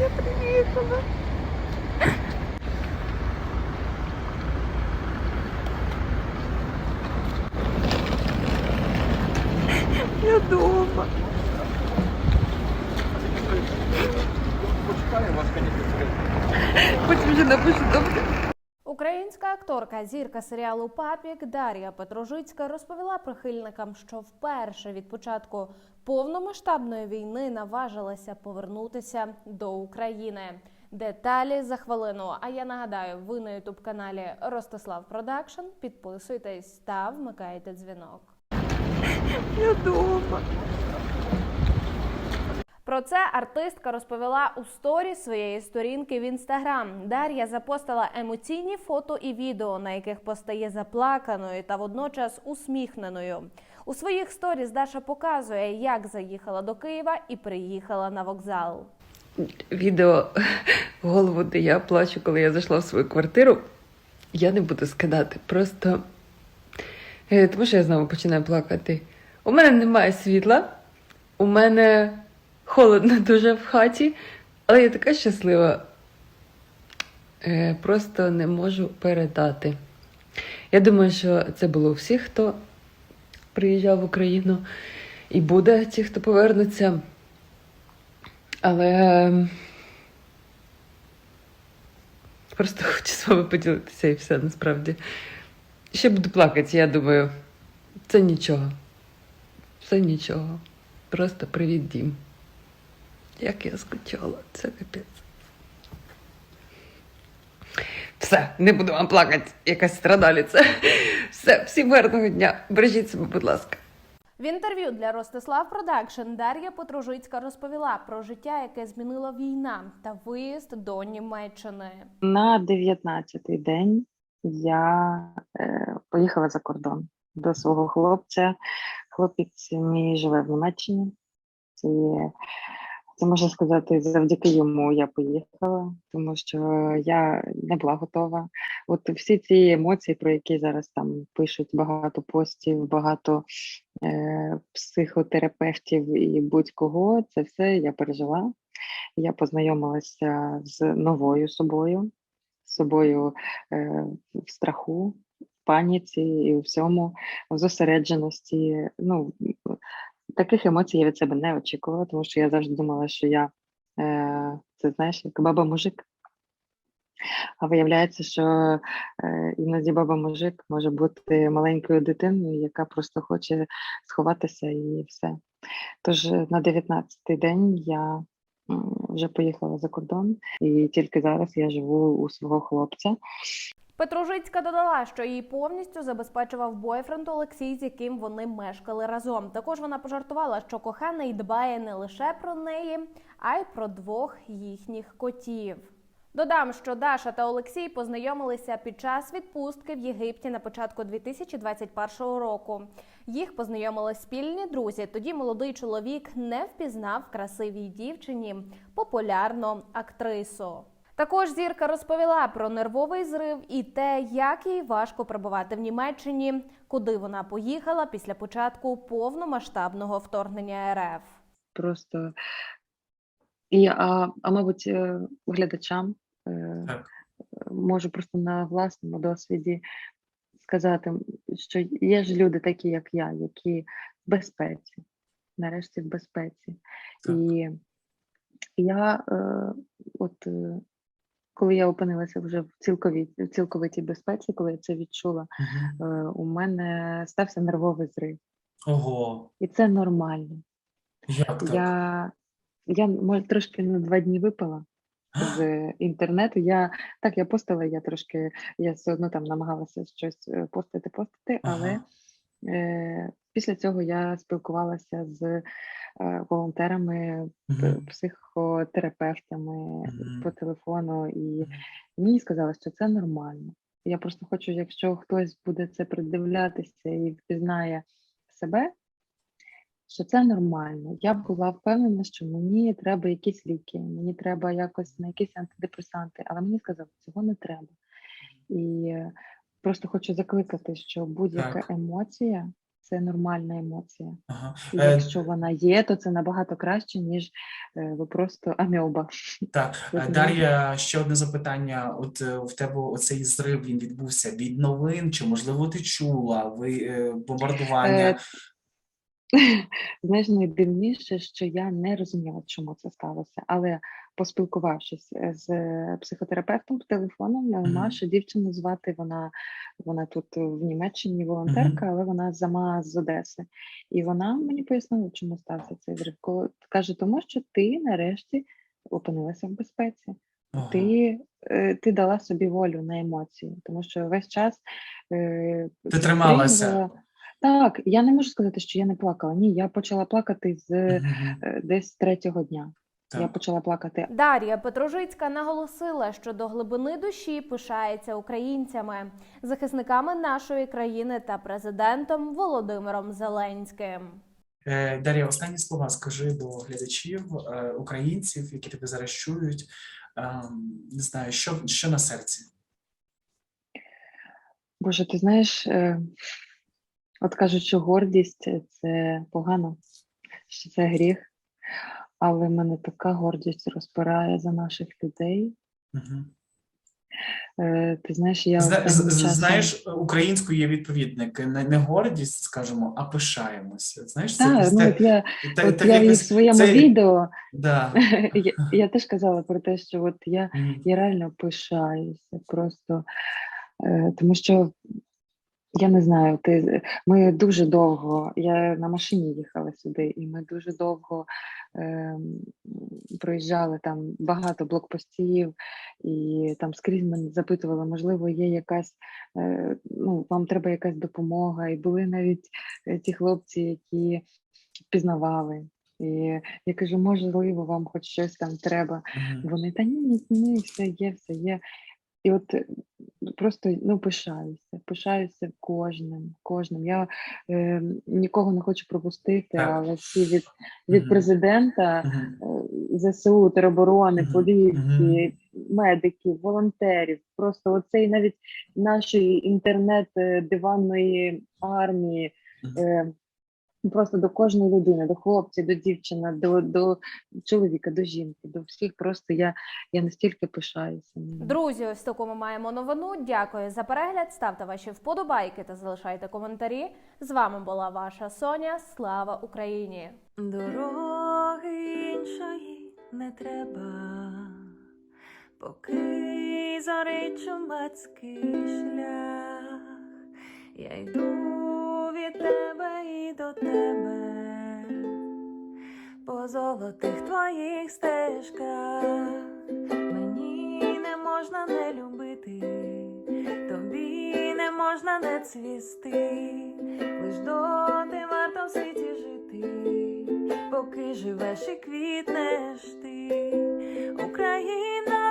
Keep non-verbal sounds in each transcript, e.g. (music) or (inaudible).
Я приїхала. Я дома. Почекаємо вас, звісно. Потім вже напишу добре. Українська акторка, зірка серіалу Папік Дар'я Петрожицька розповіла прихильникам, що вперше від початку повномасштабної війни наважилася повернутися до України. Деталі за хвилину. А я нагадаю, ви на ютуб каналі Ростислав Продакшн. Підписуйтесь та вмикайте дзвінок. Я дома. Про це артистка розповіла у сторі своєї сторінки в інстаграм. Дар'я запостила емоційні фото і відео, на яких постає заплаканою та водночас усміхненою. У своїх сторіс Даша показує, як заїхала до Києва і приїхала на вокзал. Відео голову, де я плачу, коли я зайшла в свою квартиру. Я не буду скидати. Просто е, тому що я знову починаю плакати. У мене немає світла, у мене холодно дуже в хаті, але я така щаслива. Е, Просто не можу передати. Я думаю, що це було у всіх, хто приїжджав в Україну, і буде ті, хто повернуться. Але ем, просто хочу з вами поділитися і все насправді. Ще буду плакати, я думаю, це нічого. Це нічого. Просто привіт, дім. Як я скучала, це капець. Все, не буду вам плакати, якась страдаліця. Все, всім гарного дня. Бережіть себе, будь ласка. В інтерв'ю для Ростислав Продакшн Дар'я Петрожицька розповіла про життя, яке змінила війна та виїзд до Німеччини. На 19-й день я е, поїхала за кордон до свого хлопця. Хлопець мій живе в Німеччині. Це, це можна сказати, завдяки йому я поїхала, тому що я не була готова. От всі ці емоції, про які зараз там пишуть багато постів, багато е, психотерапевтів і будь-кого, це все я пережила. Я познайомилася з новою собою, з собою е, в страху, в паніці і у всьому, зосередженості. Ну, таких емоцій я від себе не очікувала, тому що я завжди думала, що я е, це знаєш, як баба-мужик. А виявляється, що е, іноді баба-мужик може бути маленькою дитиною, яка просто хоче сховатися і все. Тож е, на 19-й день я вже поїхала за кордон, і тільки зараз я живу у свого хлопця. Петрожицька додала, що її повністю забезпечував бойфренд Олексій, з яким вони мешкали разом. Також вона пожартувала, що коханий дбає не лише про неї, а й про двох їхніх котів. Додам, що Даша та Олексій познайомилися під час відпустки в Єгипті на початку 2021 року. Їх познайомили спільні друзі. Тоді молодий чоловік не впізнав красивій дівчині популярну актрису. Також зірка розповіла про нервовий зрив і те, як їй важко перебувати в Німеччині, куди вона поїхала після початку повномасштабного вторгнення РФ. Просто і, а, а мабуть, е, глядачам е, Так. можу просто на власному досвіді сказати, що є ж люди такі, як я, які в безпеці, нарешті в безпеці. Так. І я, е, от е, коли я опинилася вже в цілковітій, в цілковитій безпеці, коли я це відчула, е, у мене стався нервовий зрив. Ого, І це нормально. як так? Я, я може, трошки на два дні випала з (gasps) інтернету. Я так я постила, я трошки, я все одно там намагалася щось е, постити, постити, але Ага. е, після цього я спілкувалася з волонтерами, п- Мгм. психотерапевтами Мгм. по телефону, і мені сказали, що це нормально. Я просто хочу, якщо хтось буде це придивлятися і впізнає себе, що це нормально. Я була впевнена, що мені треба якісь ліки, мені треба якось на якісь антидепресанти, але мені сказали, що цього не треба. І е, просто хочу закликати, що будь-яка Так. емоція це нормальна емоція. Ага. І Е, якщо вона є, то це набагато краще, ніж е, ви просто амеоба. Так, (laughs) е, Дар'я, ще одне запитання. От в тебе оцей зрив він відбувся від новин, чи можливо ти чула ви бомбардування? Е, (laughs) Знаєш, найдивніше, що я не розуміла, чому це сталося, але поспілкувавшись е, з психотерапевтом по телефону, е, Мгм. Маша дівчину звати, вона, вона тут в Німеччині волонтерка, але вона сама з Одеси. І вона мені пояснила, чому стався цей зрив. Каже, тому що ти нарешті опинилася в безпеці. Ага. Ти, е, ти дала собі волю на емоції, тому що весь час е, Ти трималася. Так, я не можу сказати, що я не плакала. Ні, я почала плакати з е, десь третього дня. Я почала плакати. Дар'я Петрожицька наголосила, що до глибини душі пишається українцями, захисниками нашої країни та президентом Володимиром Зеленським. Е, Дар'я, останні слова скажи до глядачів, е, українців, які тебе зараз чують. Ем, Не знаю, що, що на серці? Боже, ти знаєш, е, от кажуть, що гордість е, це погано, що це гріх, але мене така гордість розпирає за наших людей. Е, Ти знаєш, я Зна- часом- Знаєш, українською є відповідник не, не гордість, скажімо, а пишаємося. Знаєш, це Так, ну, те- от я, те- от те- я і в своєму це- відео Да. (laughs) я, я теж казала про те, що от я Мгм. Я реально пишаюся просто, е, тому що я не знаю, ти ми дуже довго. Я на машині їхала сюди, і ми дуже довго е, проїжджали там багато блокпостів, і там скрізь мене запитували, можливо, є якась, е, ну, вам треба якась допомога. І були навіть е, ті хлопці, які пізнавали. І я кажу, можливо, вам хоч щось там треба. Мгм. Вони та ні, ні, ні, все є, все є. І от е, просто ну, пишаюся, пишаюся кожним, кожним. Я е, нікого не хочу пропустити, але всі від, від Мгм. президента, е, ЗСУ, тероборони, Мгм, поліції, медиків, волонтерів, просто оцей навіть нашої інтернет-диванної армії. Мгм. Е, Просто до кожної людини, до хлопця, до дівчини, до, до чоловіка, до жінки, до всіх просто я, я настільки пишаюся. Друзі, ось таку ми маємо новину. Дякую за перегляд. Ставте ваші вподобайки та залишайте коментарі. З вами була ваша Соня. Слава Україні! Дороги іншої не треба, поки зорить чумацький шлях, я йду від тебе до тебе, по золотих твоїх стежках, мені не можна не любити, тобі не можна не цвісти, лиш доти варто в світі жити поки живеш і квітнеш ти, Україна,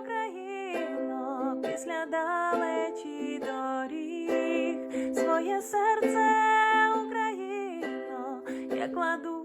Україно, після далечі доріг, своє серце, Україно, я кладу